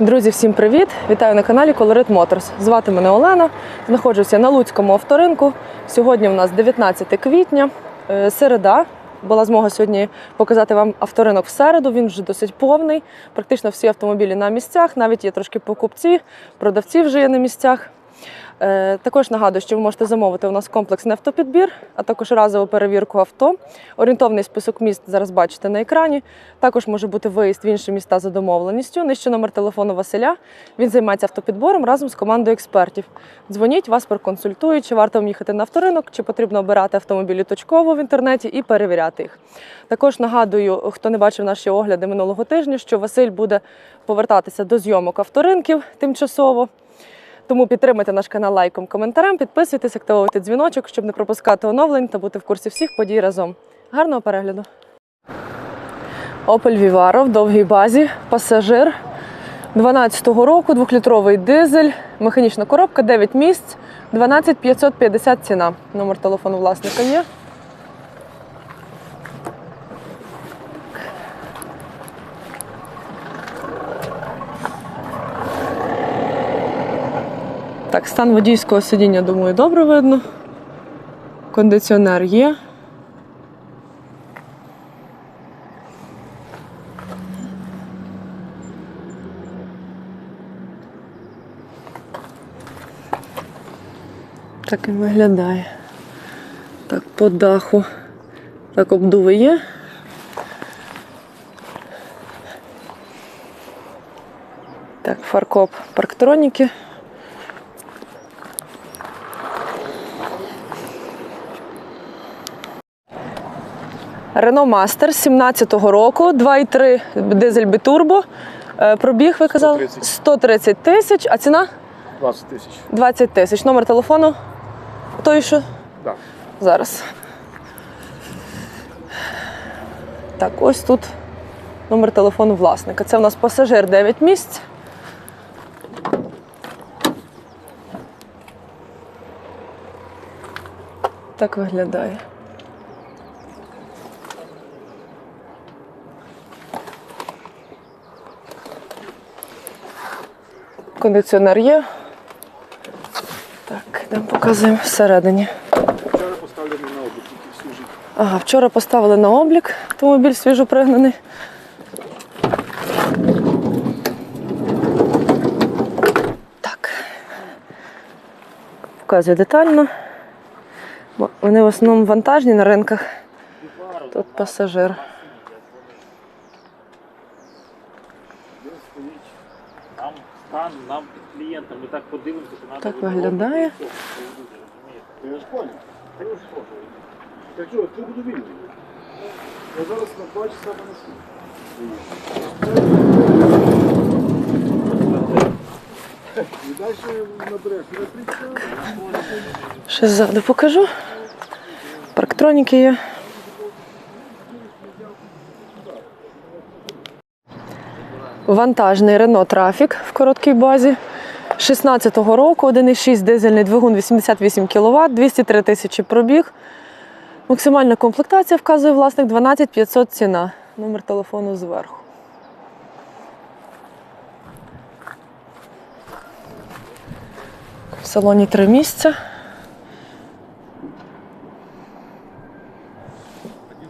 Друзі, всім привіт! Вітаю на каналі Colorit Motors. Звати мене Олена. Знаходжуся на Луцькому авторинку. Сьогодні у нас 19 квітня, е, середа. Була змога сьогодні показати вам авторинок в середу. Він вже досить повний. Практично всі автомобілі на місцях. Навіть є трошки покупці, продавці вже є на місцях. Е, Також нагадую, що ви можете замовити у нас комплексний автопідбір, а також разову перевірку авто. Орієнтовний список міст зараз бачите на екрані. Також може бути виїзд в інші міста за домовленістю. Нижче номер телефону Василя. Він займається автопідбором разом з командою експертів. Дзвоніть, вас проконсультують, чи варто вам їхати на авторинок, чи потрібно обирати автомобілі точково в інтернеті і перевіряти їх. Також нагадую, хто не бачив наші огляди минулого тижня, що Василь буде повертатися до зйомок авторинків тимчасово. Тому підтримайте наш канал лайком, коментарем, підписуйтесь, активуйте дзвіночок, щоб не пропускати оновлень та бути в курсі всіх подій разом. Гарного перегляду! Opel Vivaro в довгій базі, пасажир 12-го року, двохлітровий дизель, механічна коробка, 9 місць, 12 550 ціна. Номер телефону власника є. Так, стан водійського сидіння, думаю, добре видно. Кондиціонер є. Так він виглядає. Так, по даху. Так, обдуви є. Так, фаркоп парктроніки. Renault Master 17-го року, 2,3 дизель бітурбо. Е, Пробіг, ви казали? 130. 130 тисяч, а ціна 20 тисяч. 20 тисяч. Номер телефону. Той, що Да. зараз. Так, ось тут номер телефону власника. Це у нас пасажир 9 місць. Так виглядає. Кондиціонер є. Так, йдемо показуємо всередині. Вчора поставлені на облік, всю життя. Ага, вчора поставили на облік автомобіль свіжопригнаний. Так. Показую детально. Бо Вони в основному вантажні на ринках. Тут пасажир. Стан, нам клієнтам, ми так подивимося, що треба. Так виглядає. Я ж понял. Я ж понял. Так що, ти буду вільний. Я зараз на 2 часа понесу. І далі набереш. Не. Ще ззаду покажу. Парктроніки є. Вантажний Renault Trafic в короткій базі. 16-го року, 1,6 дизельний двигун 88 кВт, 203 тисячі пробіг. Максимальна комплектація вказує власник 12 500 ціна. Номер телефону зверху. В салоні три місця.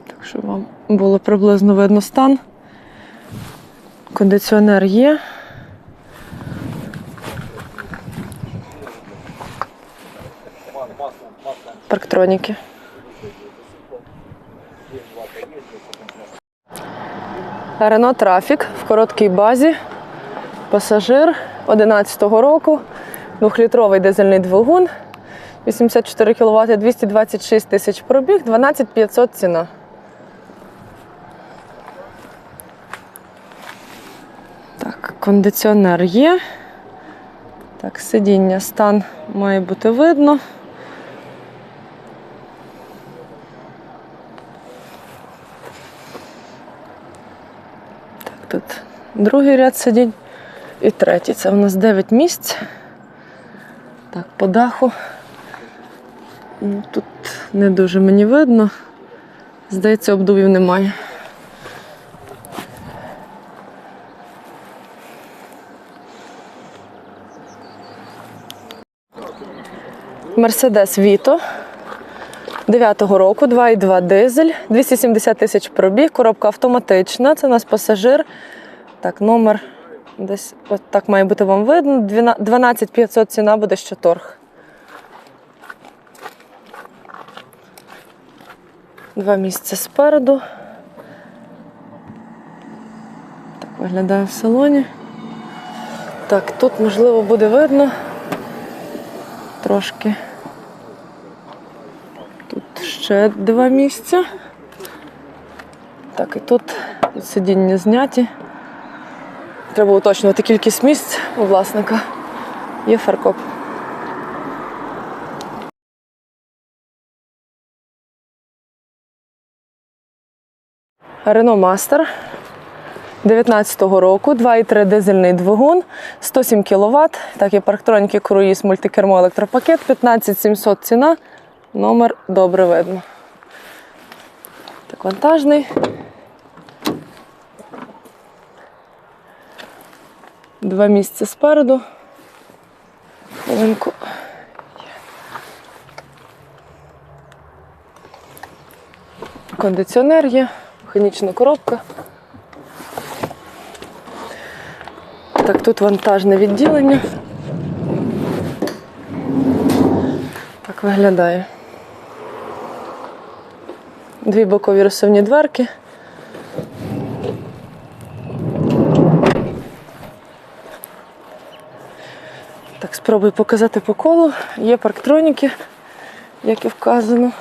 Так, щоб вам було приблизно видно стан. Кондиціонер є. Парктроніки. Рено Трафік в короткій базі. Пасажир 11-го року. Двохлітровий дизельний двигун. 84 кВт, 226 тисяч пробіг, 12 500 ціна. Так, кондиціонер є. Так, сидіння, стан має бути видно. Так, тут другий ряд сидінь і третій. Це у нас 9 місць. Так, по даху. Ну, Тут не дуже мені видно. Здається, обдувів немає. Мерседес Віто 9-го року, 2,2 дизель, 270 тисяч пробіг, коробка автоматична. Це у нас пасажир. Так, номер десь от так має бути вам видно. 12 500 ціна буде ще торг. Два місця спереду. Так виглядає в салоні. Так, тут можливо буде видно трошки. Ще два місця. Так, і тут сидіння зняті. Треба уточнювати кількість місць у власника. Є фаркоп. Renault Master 19-го року, 2,3 дизельний двигун, 107 кВт. Так, є парктроніки, круїз, мультикермо, електропакет, 15700 ціна. Номер добре видно. Так, вантажний. Два місця спереду. Хвилинку. Кондиціонер є, механічна коробка. Так, тут вантажне відділення. Так виглядає. Дві бокові розсувні дверки. Так, спробую показати по колу. Є парктроніки, як і вказано.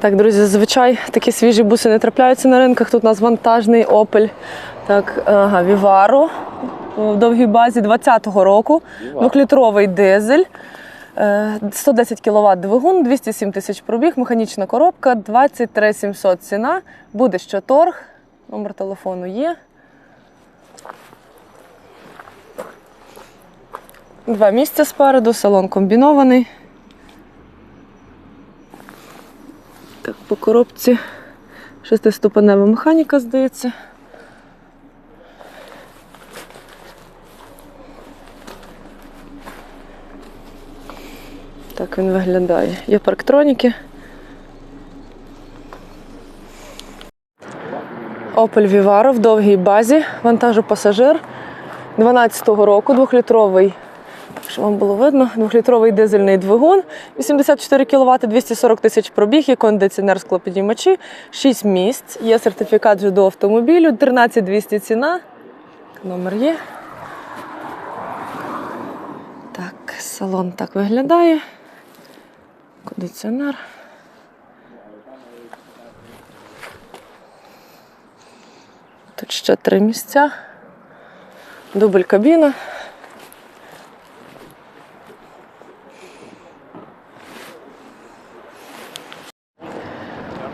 Так, друзі, зазвичай такі свіжі буси не трапляються на ринках. Тут у нас вантажний Opel. Так, ага, Vivaro в довгій базі 20-го року. Двохлітровий дизель. е, 110 кВт двигун, 207 тисяч пробіг, механічна коробка, 23 700 ціна. Буде ще торг. Номер телефону є. Два місця спереду, салон комбінований. Так, по коробці шестиступенева механіка, здається. Так він виглядає. Є парктроніки. Opel Vivaro в довгій базі, вантажопасажир 12-го року, двохлітровий, щоб вам було видно, двохлітровий дизельний двигун, 84 кВт, 240 тисяч пробіг, є кондиціонер склопідіймачі, 6 місць, є сертифікат вже до автомобілю, 13 200 ціна. Номер є. Так, салон так виглядає. Кондиціонер. Тут ще три місця. Дубль кабіна.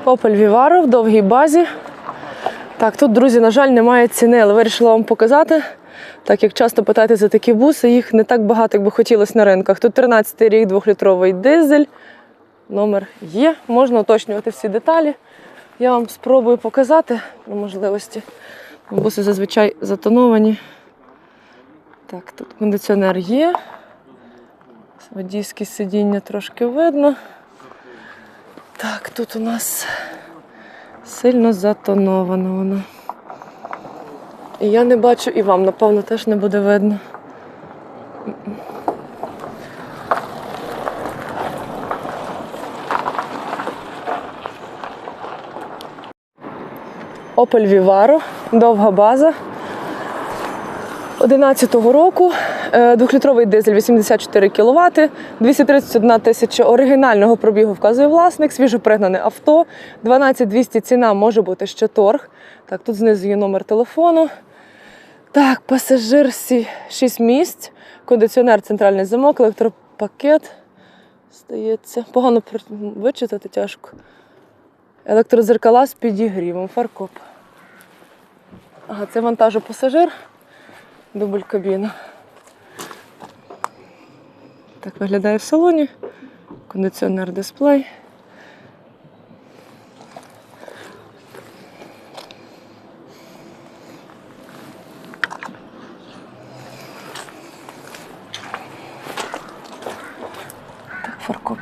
Opel Vivaro в довгій базі. Так, тут, друзі, на жаль, немає ціни, але вирішила вам показати. Так як часто питаєте за такі буси, їх не так багато, як би хотілося на ринках. Тут 13 рік, двохлітровий дизель. Номер є, можна уточнювати всі деталі. Я вам спробую показати при можливості. Буси зазвичай затоновані. Так, тут кондиціонер є. Водійське сидіння трошки видно. Так, тут у нас сильно затоновано воно. І я не бачу, і вам, напевно, теж не буде видно. Opel Vivaro, довга база. 11-го року, двохлітровий дизель 84 кВт, 231 тисяча оригінального пробігу вказує власник, свіжопригнане авто, 12200 ціна може бути ще торг. Так, тут знизу є номер телефону. Так, пасажир 6 місць, кондиціонер, центральний замок, електропакет. Здається, погано вичитати тяжко. Електрозеркала з підігрівом, фаркоп. Ага, це вантажопасажир. Дубль кабіна. Так виглядає в салоні. Кондиціонер дисплей. Так, фаркоп.